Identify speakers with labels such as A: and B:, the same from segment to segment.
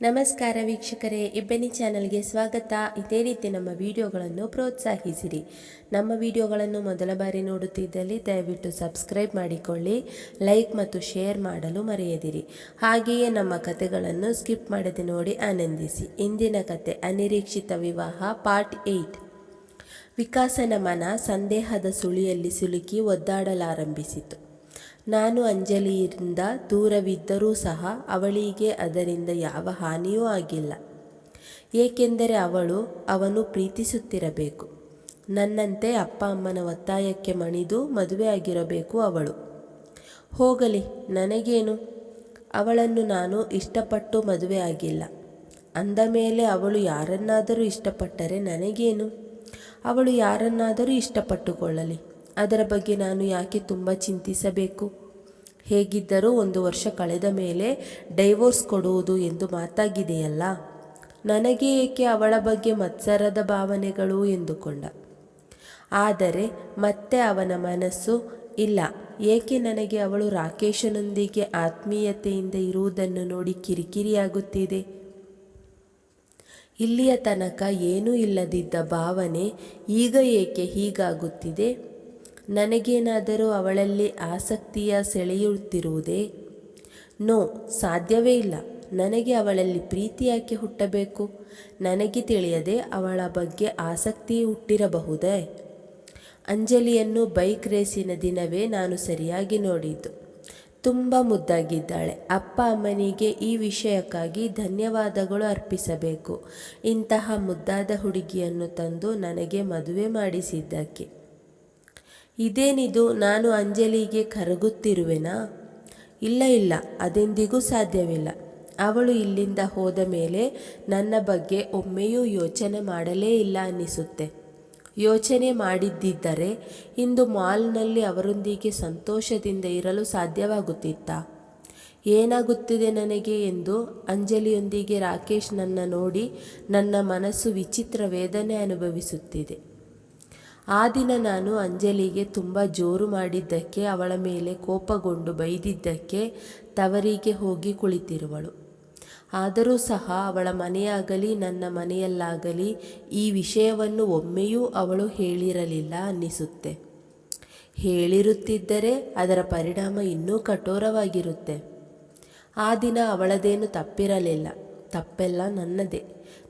A: ನಮಸ್ಕಾರ ವೀಕ್ಷಕರೇ ಇಬ್ಬನಿ ಚಾನಲ್ಗೆ ಸ್ವಾಗತ. ಇದೇ ರೀತಿ ನಮ್ಮ ವಿಡಿಯೋಗಳನ್ನು ಪ್ರೋತ್ಸಾಹಿಸಿರಿ. ನಮ್ಮ ವಿಡಿಯೋಗಳನ್ನು ಮೊದಲ ಬಾರಿ ನೋಡುತ್ತಿದ್ದಲ್ಲಿ ದಯವಿಟ್ಟು ಸಬ್ಸ್ಕ್ರೈಬ್ ಮಾಡಿಕೊಳ್ಳಿ, ಲೈಕ್ ಮತ್ತು ಶೇರ್ ಮಾಡಲು ಮರೆಯದಿರಿ. ಹಾಗೆಯೇ ನಮ್ಮ ಕಥೆಗಳನ್ನು ಸ್ಕಿಪ್ ಮಾಡದೆ ನೋಡಿ ಆನಂದಿಸಿ. ಇಂದಿನ ಕತೆ ಅನಿರೀಕ್ಷಿತ ವಿವಾಹ, ಪಾರ್ಟ್ ಏಯ್ಟ್. ವಿಕಾಸನ ಮನ ಸಂದೇಹದ ಸುಳಿಯಲ್ಲಿ ಸಿಲುಕಿ ಒದ್ದಾಡಲಾರಂಭಿಸಿತು. ನಾನು ಅಂಜಲಿಯಿಂದ ದೂರವಿದ್ದರೂ ಸಹ ಅವಳಿಗೆ ಅದರಿಂದ ಯಾವ ಹಾನಿಯೂ ಆಗಿಲ್ಲ. ಏಕೆಂದರೆ ಅವಳು ಅವನು ಪ್ರೀತಿಸುತ್ತಿರಬೇಕು. ನನ್ನಂತೆ ಅಪ್ಪ ಅಮ್ಮನ ಒತ್ತಾಯಕ್ಕೆ ಮಣಿದು ಮದುವೆಯಾಗಿರಬೇಕು ಅವಳು. ಹೋಗಲಿ, ನನಗೇನು? ಅವಳನ್ನು ನಾನು ಇಷ್ಟಪಟ್ಟು ಮದುವೆ ಆಗಿಲ್ಲ. ಅಂದ ಮೇಲೆ ಅವಳು ಯಾರನ್ನಾದರೂ ಇಷ್ಟಪಟ್ಟರೆ ನನಗೇನು? ಅವಳು ಯಾರನ್ನಾದರೂ ಇಷ್ಟಪಟ್ಟುಕೊಳ್ಳಲಿ. ಅದರ ಬಗ್ಗೆ ನಾನು ಯಾಕೆ ತುಂಬ ಚಿಂತಿಸಬೇಕು? ಹೇಗಿದ್ದರೂ ಒಂದು ವರ್ಷ ಕಳೆದ ಮೇಲೆ ಡೈವೋರ್ಸ್ ಕೊಡುವುದು ಎಂದು ಮಾತಾಗಿದೆಯಲ್ಲ? ನನಗೆ ಏಕೆ ಅವಳ ಬಗ್ಗೆ ಮತ್ಸರದ ಭಾವನೆಗಳು ಎಂದುಕೊಂಡ. ಆದರೆ ಮತ್ತೆ ಅವನ ಮನಸ್ಸು ಇಲ್ಲ. ಏಕೆ ನನಗೆ ಅವಳು ರಾಕೇಶನೊಂದಿಗೆ ಆತ್ಮೀಯತೆಯಿಂದ ಇರುವುದನ್ನು ನೋಡಿ ಕಿರಿಕಿರಿಯಾಗುತ್ತಿದೆ? ಇಲ್ಲಿಯ ತನಕ ಏನೂ ಇಲ್ಲದಿದ್ದ ಭಾವನೆ ಈಗ ಏಕೆ ಹೀಗಾಗುತ್ತಿದೆ? ನನಗೇನಾದರೂ ಅವಳಲ್ಲಿ ಆಸಕ್ತಿಯ ಸೆಳೆಯುತ್ತಿರುವುದೇ? ನೋ, ಸಾಧ್ಯವೇ ಇಲ್ಲ. ನನಗೆ ಅವಳಲ್ಲಿ ಪ್ರೀತಿ ಯಾಕೆ ಹುಟ್ಟಬೇಕು? ನನಗೆ ತಿಳಿಯದೆ ಅವಳ ಬಗ್ಗೆ ಆಸಕ್ತಿ ಹುಟ್ಟಿರಬಹುದೇ? ಅಂಜಲಿಯನ್ನು ಬೈಕ್ ರೇಸಿನ ದಿನವೇ ನಾನು ಸರಿಯಾಗಿ ನೋಡಿದ್ದು. ತುಂಬ ಮುದ್ದಾಗಿದ್ದಾಳೆ. ಅಪ್ಪ ಅಮ್ಮನಿಗೆ ಈ ವಿಷಯಕ್ಕಾಗಿ ಧನ್ಯವಾದಗಳು ಅರ್ಪಿಸಬೇಕು. ಇಂತಹ ಮುದ್ದಾದ ಹುಡುಗಿಯನ್ನು ತಂದು ನನಗೆ ಮದುವೆ ಮಾಡಿಸಿದ್ದಕ್ಕೆ. ಇದೇನಿದು ನಾನು ಅಂಜಲಿಗೆ ಕರಗುತ್ತಿರುವೆನಾ? ಇಲ್ಲ ಇಲ್ಲ, ಅದೆಂದಿಗೂ ಸಾಧ್ಯವಿಲ್ಲ. ಅವಳು ಇಲ್ಲಿಂದ ಹೋದ ಮೇಲೆ ನನ್ನ ಬಗ್ಗೆ ಒಮ್ಮೆಯೂ ಯೋಚನೆ ಮಾಡಲೇ ಇಲ್ಲ ಅನ್ನಿಸುತ್ತೆ. ಯೋಚನೆ ಮಾಡಿದ್ದಿದ್ದರೆ ಇಂದು ಮಾಲ್ನಲ್ಲಿ ಅವರೊಂದಿಗೆ ಸಂತೋಷದಿಂದ ಇರಲು ಸಾಧ್ಯವಾಗುತ್ತಿತ್ತಾ? ಏನಾಗುತ್ತಿದೆ ನನಗೆ ಎಂದು ಅಂಜಲಿಯೊಂದಿಗೆ ರಾಕೇಶ್ ನನ್ನ ನೋಡಿ ನನ್ನ ಮನಸ್ಸು ವಿಚಿತ್ರ ವೇದನೆ ಅನುಭವಿಸುತ್ತಿದೆ. ಆ ದಿನ ನಾನು ಅಂಜಲಿಗೆ ತುಂಬ ಜೋರು ಮಾಡಿದ್ದಕ್ಕೆ, ಅವಳ ಮೇಲೆ ಕೋಪಗೊಂಡು ಬೈದಿದ್ದಕ್ಕೆ ತವರಿಗೆ ಹೋಗಿ ಕುಳಿತಿರುವಳು. ಆದರೂ ಸಹ ಅವಳ ಮನೆಯಾಗಲಿ, ನನ್ನ ಮನೆಯಲ್ಲಾಗಲಿ ಈ ವಿಷಯವನ್ನು ಒಮ್ಮೆಯೂ ಅವಳು ಹೇಳಿರಲಿಲ್ಲ ಅನ್ನಿಸುತ್ತೆ. ಹೇಳಿರುತ್ತಿದ್ದರೆ ಅದರ ಪರಿಣಾಮ ಇನ್ನೂ ಕಠೋರವಾಗಿರುತ್ತೆ. ಆ ದಿನ ಅವಳದೇನು ತಪ್ಪಿರಲಿಲ್ಲ. ತಪ್ಪೆಲ್ಲ ನನ್ನದೇ.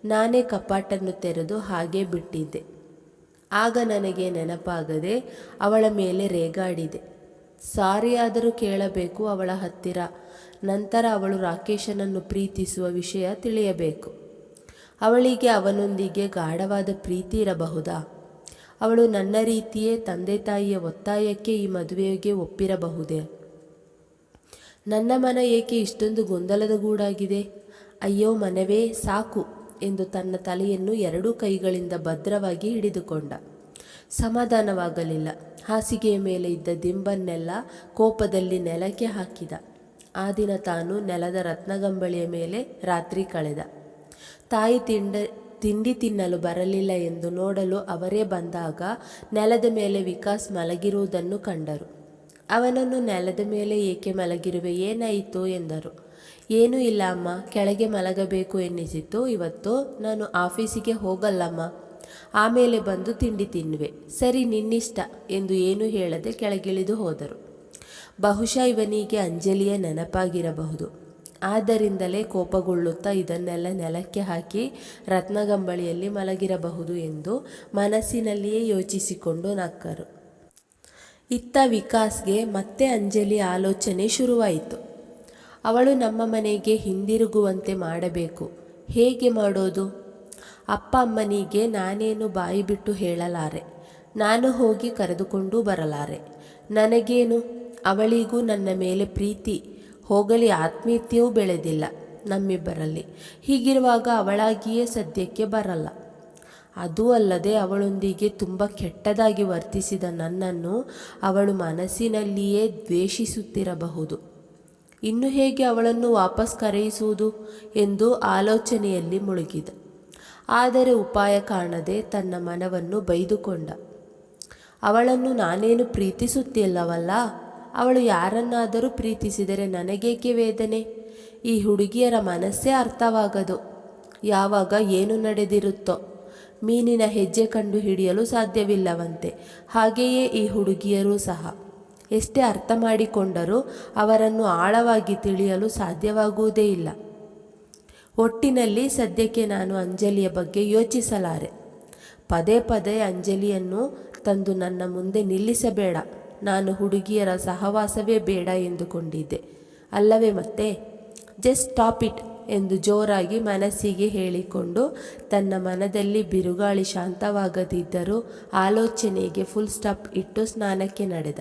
A: ನಾನೇ ಕಪಾಟನ್ನು ತೆರೆದು ಹಾಗೆ ಬಿಟ್ಟಿದ್ದೆ. ಆಗ ನನಗೆ ನೆನಪಾಗದೆ ಅವಳ ಮೇಲೆ ರೇಗಾಡಿದೆ. ಸಾರಿಯಾದರೂ ಕೇಳಬೇಕು ಅವಳ ಹತ್ತಿರ. ನಂತರ ಅವಳು ರಾಕೇಶನನ್ನು ಪ್ರೀತಿಸುವ ವಿಷಯ ತಿಳಿಯಬೇಕು. ಅವಳಿಗೆ ಅವನೊಂದಿಗೆ ಗಾಢವಾದ ಪ್ರೀತಿ ಇರಬಹುದಾ? ಅವಳು ನನ್ನ ರೀತಿಯೇ ತಂದೆ ತಾಯಿಯ ಒತ್ತಾಯಕ್ಕೆ ಈ ಮದುವೆಗೆ ಒಪ್ಪಿರಬಹುದೇ? ನನ್ನ ಮನ ಏಕೆ ಇಷ್ಟೊಂದು ಗೊಂದಲದ ಗೂಡಾಗಿದೆ? ಅಯ್ಯೋ ಮನವೇ ಸಾಕು. ಎಂದು ತನ್ನ ತಲೆಯನ್ನು ಎರಡೂ ಕೈಗಳಿಂದ ಭದ್ರವಾಗಿ ಹಿಡಿದುಕೊಂಡ. ಸಮಾಧಾನವಾಗಲಿಲ್ಲ. ಹಾಸಿಗೆಯ ಮೇಲೆ ಇದ್ದ ದಿಂಬನ್ನೆಲ್ಲ ಕೋಪದಲ್ಲಿ ನೆಲಕ್ಕೆ ಹಾಕಿದ. ಆ ದಿನ ತಾನು ನೆಲದ ರತ್ನಗಂಬಳಿಯ ಮೇಲೆ ರಾತ್ರಿ ಕಳೆದ. ತಾಯಿ ತಿಂಡ, ತಿಂಡಿ ತಿನ್ನಲು ಬರಲಿಲ್ಲ ಎಂದು ನೋಡಲು ಅವರೇ ಬಂದಾಗ ನೆಲದ ಮೇಲೆ ವಿಕಾಸ್ ಮಲಗಿರುವುದನ್ನು ಕಂಡರು. ಅವನನ್ನು ನೆಲದ ಮೇಲೆ ಏಕೆ ಮಲಗಿರುವೆ, ಏನಾಯಿತು ಎಂದರು. ಏನೂ ಇಲ್ಲ ಅಮ್ಮ, ಕೆಳಗೆ ಮಲಗಬೇಕು ಎನ್ನಿಸಿತು ಇವತ್ತು ನಾನು ಆಫೀಸಿಗೆ ಹೋಗಲ್ಲಮ್ಮ, ಆಮೇಲೆ ಬಂದು ತಿಂಡಿ ತಿನ್ನುವೆ. ಸರಿ, ನಿನ್ನಿಷ್ಟ ಎಂದು ಏನೂ ಹೇಳದೆ ಕೆಳಗಿಳಿದು ಹೋದರು. ಬಹುಶಃ ಇವನಿಗೆ ಅಂಜಲಿಯ ನೆನಪಾಗಿರಬಹುದು. ಆದ್ದರಿಂದಲೇ ಕೋಪಗೊಳ್ಳುತ್ತಾ ಇದನ್ನೆಲ್ಲ ನೆಲಕ್ಕೆ ಹಾಕಿ ರತ್ನಗಂಬಳಿಯಲ್ಲಿ ಮಲಗಿರಬಹುದು ಎಂದು ಮನಸ್ಸಿನಲ್ಲಿಯೇ ಯೋಚಿಸಿಕೊಂಡು ನಕ್ಕರು. ಇತ್ತ ವಿಕಾಸ್ಗೆ ಮತ್ತೆ ಅಂಜಲಿ ಆಲೋಚನೆ ಶುರುವಾಯಿತು. ಅವಳು ನಮ್ಮ ಮನೆಗೆ ಹಿಂದಿರುಗುವಂತೆ ಮಾಡಬೇಕು. ಹೇಗೆ ಮಾಡೋದು? ಅಪ್ಪ ಅಮ್ಮನಿಗೆ ನಾನೇನು ಬಾಯಿ ಬಿಟ್ಟು ಹೇಳಲಾರೆ? ನಾನು ಹೋಗಿ ಕರೆದುಕೊಂಡು ಬರಲಾರೆ. ನನಗೇನು? ಅವಳಿಗೂ ನನ್ನ ಮೇಲೆ ಪ್ರೀತಿ. ಹೋಗಲಿ, ಆತ್ಮೀಯತೆಯೂ ಬೆಳೆದಿಲ್ಲ ನಮ್ಮಿಬ್ಬರಲ್ಲಿ. ಹೀಗಿರುವಾಗ ಅವಳಾಗಿಯೇ ಸದ್ಯಕ್ಕೆ ಬರಲ್ಲ. ಅದೂ ಅಲ್ಲದೆ ಅವಳೊಂದಿಗೆ ತುಂಬ ಕೆಟ್ಟದಾಗಿ ವರ್ತಿಸಿದ ನನ್ನನ್ನು ಅವಳು ಮನಸ್ಸಿನಲ್ಲಿಯೇ ದ್ವೇಷಿಸುತ್ತಿರಬಹುದು. ಇನ್ನು ಹೇಗೆ ಅವಳನ್ನು ವಾಪಸ್ ಕರೆಯಿಸುವುದು ಎಂದು ಆಲೋಚನೆಯಲ್ಲಿ ಮುಳುಗಿದ. ಆದರೆ ಉಪಾಯ ಕಾಣದೆ ತನ್ನ ಮನವನ್ನು ಬೈದುಕೊಂಡ. ಅವಳನ್ನು ನಾನೇನು ಪ್ರೀತಿಸುತ್ತಿಲ್ಲವಲ್ಲ? ಅವಳು ಯಾರನ್ನಾದರೂ ಪ್ರೀತಿಸಿದರೆ ನನಗೇಕೆ ವೇದನೆ? ಈ ಹುಡುಗಿಯರ ಮನಸ್ಸೇ ಅರ್ಥವಾಗದು. ಯಾವಾಗ ಏನು ನಡೆದಿರುತ್ತೋ. ಮೀನಿನ ಹೆಜ್ಜೆ ಕಂಡು ಹಿಡಿಯಲು ಸಾಧ್ಯವಿಲ್ಲವಂತೆ. ಹಾಗೆಯೇ ಈ ಹುಡುಗಿಯರೂ ಸಹ. ಎಷ್ಟೇ ಅರ್ಥ ಮಾಡಿಕೊಂಡರೂ ಅವರನ್ನು ಆಳವಾಗಿ ತಿಳಿಯಲು ಸಾಧ್ಯವಾಗುವುದೇ ಇಲ್ಲ. ಒಟ್ಟಿನಲ್ಲಿ ಸದ್ಯಕ್ಕೆ ನಾನು ಅಂಜಲಿಯ ಬಗ್ಗೆ ಯೋಚಿಸಲಾರೆ. ಪದೇ ಪದೇ ಅಂಜಲಿಯನ್ನು ತಂದು ನನ್ನ ಮುಂದೆ ನಿಲ್ಲಿಸಬೇಡ. ನಾನು ಹುಡುಗಿಯರ ಸಹವಾಸವೇ ಬೇಡ ಎಂದುಕೊಂಡಿದ್ದೆ. ಅಲ್ಲವೇ ಮತ್ತೆ? ಜಸ್ಟ್ ಸ್ಟಾಪ್ ಇಟ್ ಎಂದು ಜೋರಾಗಿ ಮನಸ್ಸಿಗೆ ಹೇಳಿಕೊಂಡು ತನ್ನ ಮನದಲ್ಲಿ ಬಿರುಗಾಳಿ ಶಾಂತವಾಗದಿದ್ದರೂ ಆಲೋಚನೆಗೆ ಫುಲ್ ಸ್ಟಾಪ್ ಇಟ್ಟು ಸ್ನಾನಕ್ಕೆ ನಡೆದ.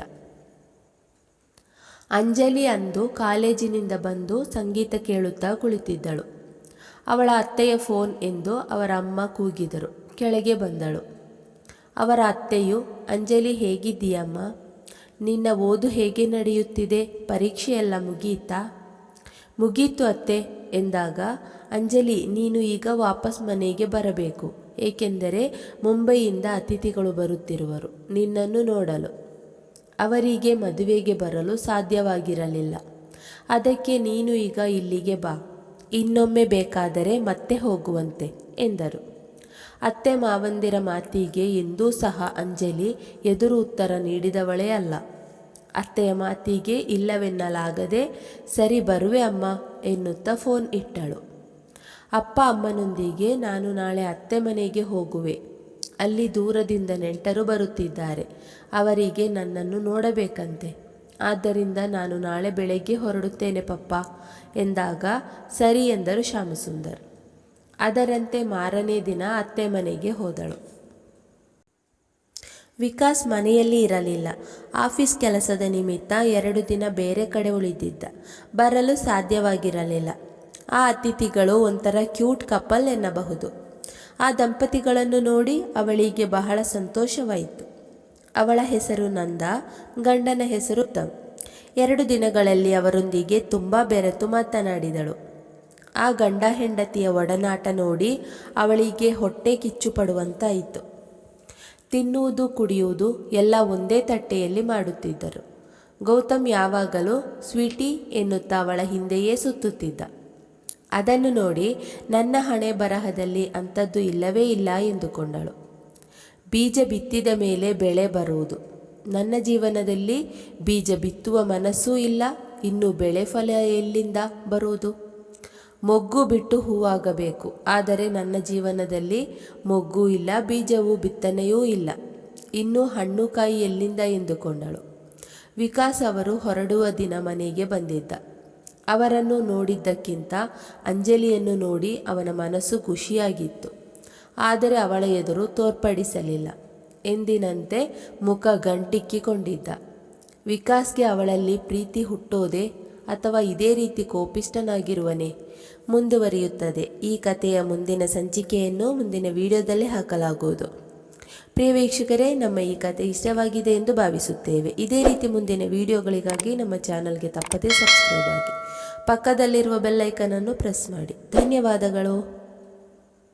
A: ಅಂಜಲಿ ಅಂದು ಕಾಲೇಜಿನಿಂದ ಬಂದು ಸಂಗೀತ ಕೇಳುತ್ತಾ ಕುಳಿತಿದ್ದಳು. ಅವಳ ಅತ್ತೆಯ ಫೋನ್ ಎಂದು ಅವರ ಅಮ್ಮ ಕೂಗಿದರು. ಕೆಳಗೆ ಬಂದಳು. ಅವರ ಅತ್ತೆಯು, ಅಂಜಲಿ ಹೇಗಿದ್ದೀಯಮ್ಮ? ನಿನ್ನ ಓದು ಹೇಗೆ ನಡೆಯುತ್ತಿದೆ? ಪರೀಕ್ಷೆಯೆಲ್ಲ ಮುಗಿಯಿತಾ ಮುಗೀತು ಅತ್ತೆ, ಎಂದಾಗ, ಅಂಜಲಿ, ನೀನು ಈಗ ವಾಪಸ್ ಮನೆಗೆ ಬರಬೇಕು. ಏಕೆಂದರೆ ಮುಂಬೈಯಿಂದ ಅತಿಥಿಗಳು ಬರುತ್ತಿರುವರು. ನಿನ್ನನ್ನು ನೋಡಲು. ಅವರಿಗೆ ಮದುವೆಗೆ ಬರಲು ಸಾಧ್ಯವಾಗಿರಲಿಲ್ಲ. ಅದಕ್ಕೆ ನೀನು ಈಗ ಇಲ್ಲಿಗೆ ಬಾ. ಇನ್ನೊಮ್ಮೆ ಬೇಕಾದರೆ ಮತ್ತೆ ಹೋಗುವಂತೆ, ಎಂದರು. ಅತ್ತೆ ಮಾವಂದಿರ ಮಾತಿಗೆ ಎಂದೂ ಸಹ ಅಂಜಲಿ ಎದುರು ಉತ್ತರ ನೀಡಿದವಳೇ ಅಲ್ಲ. ಅತ್ತೆಯ ಮಾತಿಗೆ ಇಲ್ಲವೆನ್ನಲಾಗದೆ, ಸರಿ ಬರುವೆ ಅಮ್ಮ, ಎನ್ನುತ್ತಾ ಫೋನ್ ಇಟ್ಟಳು. ಅಪ್ಪ ಅಮ್ಮನೊಂದಿಗೆ, ನಾನು ನಾಳೆ ಅತ್ತೆ ಮನೆಗೆ ಹೋಗುವೆ. ಅಲ್ಲಿ ದೂರದಿಂದ ನೆಂಟರು ಬರುತ್ತಿದ್ದಾರೆ. ಅವರಿಗೆ ನನ್ನನ್ನು ನೋಡಬೇಕಂತೆ. ಆದ್ದರಿಂದ ನಾನು ನಾಳೆ ಬೆಳಗ್ಗೆ ಹೊರಡುತ್ತೇನೆ ಪಪ್ಪ ಎಂದಾಗ ಸರಿ ಎಂದರು ಶ್ಯಾಮಸುಂದರ್. ಅದರಂತೆ ಮಾರನೇ ದಿನ ಅತ್ತೆ ಮನೆಗೆ ಹೋದಳು. ವಿಕಾಸ್ ಮನೆಯಲ್ಲಿ ಇರಲಿಲ್ಲ. ಆಫೀಸ್ ಕೆಲಸದ ನಿಮಿತ್ತ ಎರಡು ದಿನ ಬೇರೆ ಕಡೆ ಉಳಿದಿದ್ದ. ಬರಲು ಸಾಧ್ಯವಾಗಿರಲಿಲ್ಲ. ಆ ಅತಿಥಿಗಳು ಒಂಥರ ಕ್ಯೂಟ್ ಕಪಲ್ ಎನ್ನಬಹುದು. ಆ ದಂಪತಿಗಳನ್ನು ನೋಡಿ ಅವಳಿಗೆ ಬಹಳ ಸಂತೋಷವಾಯಿತು. ಅವಳ ಹೆಸರು ನಂದ, ಗಂಡನ ಹೆಸರು ತಮ್ ಎರಡು ದಿನಗಳಲ್ಲಿ ಅವರೊಂದಿಗೆ ತುಂಬ ಬೆರೆತು ಮಾತನಾಡಿದಳು. ಆ ಗಂಡ ಹೆಂಡತಿಯ ಒಡನಾಟ ನೋಡಿ ಅವಳಿಗೆ ಹೊಟ್ಟೆ ಕಿಚ್ಚು ಪಡುವಂತಾಯಿತು. ತಿನ್ನುವುದು, ಕುಡಿಯುವುದು ಎಲ್ಲ ಒಂದೇ ತಟ್ಟೆಯಲ್ಲಿ ಮಾಡುತ್ತಿದ್ದರು. ಗೌತಮ್ ಯಾವಾಗಲೂ, ಸ್ವೀಟಿ ಎನ್ನುತ್ತಾ ಅವಳ ಹಿಂದೆಯೇ ಸುತ್ತುತ್ತಿದ್ದ. ಅದನ್ನು ನೋಡಿ ನನ್ನ ಹಣೆ ಬರಹದಲ್ಲಿ ಅಂಥದ್ದು ಇಲ್ಲವೇ ಇಲ್ಲ ಎಂದುಕೊಂಡಳು. ಬೀಜ ಬಿತ್ತಿದ ಮೇಲೆ ಬೆಳೆ ಬರುವುದು. ನನ್ನ ಜೀವನದಲ್ಲಿ ಬೀಜ ಬಿತ್ತುವ ಮನಸ್ಸೂ ಇಲ್ಲ, ಇನ್ನು ಬೆಳೆ ಫಲ ಎಲ್ಲಿಂದ ಬರುವುದು? ಮೊಗ್ಗು ಬಿಟ್ಟು ಹೂವಾಗಬೇಕು, ಆದರೆ ನನ್ನ ಜೀವನದಲ್ಲಿ ಮೊಗ್ಗು ಇಲ್ಲ, ಬೀಜವು ಬಿತ್ತನೆಯೂ ಇಲ್ಲ. ಇನ್ನು ಹಣ್ಣು ಕಾಯಿ ಎಲ್ಲಿಂದ ಎಂದುಕೊಂಡಳು? ವಿಕಾಸ್ ಅವರು ಹೊರಡುವ ದಿನ ಮನೆಗೆ ಬಂದಿದ್ದ. ಅವರನ್ನು ನೋಡಿದ್ದಕ್ಕಿಂತ ಅಂಜಲಿಯನ್ನು ನೋಡಿ ಅವನ ಮನಸ್ಸು ಖುಷಿಯಾಗಿತ್ತು. ಆದರೆ ಅವಳ ಎದುರು ತೋರ್ಪಡಿಸಲಿಲ್ಲ. ಎಂದಿನಂತೆ ಮುಖ ಗಂಟಿಕ್ಕಿಕೊಂಡಿದ್ದ. ವಿಕಾಸ್ಗೆ ಅವಳಲ್ಲಿ ಪ್ರೀತಿ ಹುಟ್ಟೋದೆ ಅಥವಾ ಇದೇ ರೀತಿ ಕೋಪಿಷ್ಟನಾಗಿರುವನೇ ಮುಂದುವರಿಯುತ್ತದೆ. ಈ ಕಥೆಯ ಮುಂದಿನ ಸಂಚಿಕೆಯನ್ನು ಮುಂದಿನ ವಿಡಿಯೋದಲ್ಲಿ ಹಾಕಲಾಗುವುದು. ಪ್ರಿಯ ವೀಕ್ಷಕರೇ, ನಮ್ಮ ಈ ಕಥೆ ಇಷ್ಟವಾಗಿದೆ ಎಂದು ಭಾವಿಸುತ್ತೇವೆ. ಇದೇ ರೀತಿ ಮುಂದಿನ ವಿಡಿಯೋಗಳಿಗಾಗಿ ನಮ್ಮ ಚಾನಲ್ಗೆ ತಪ್ಪದೇ ಸಬ್ಸ್ಕ್ರೈಬ್ ಆಗಿ. ಪಕ್ಕದಲ್ಲಿರುವ ಬೆಲ್ಲೈಕನನ್ನು ಪ್ರೆಸ್ ಮಾಡಿ. ಧನ್ಯವಾದಗಳು.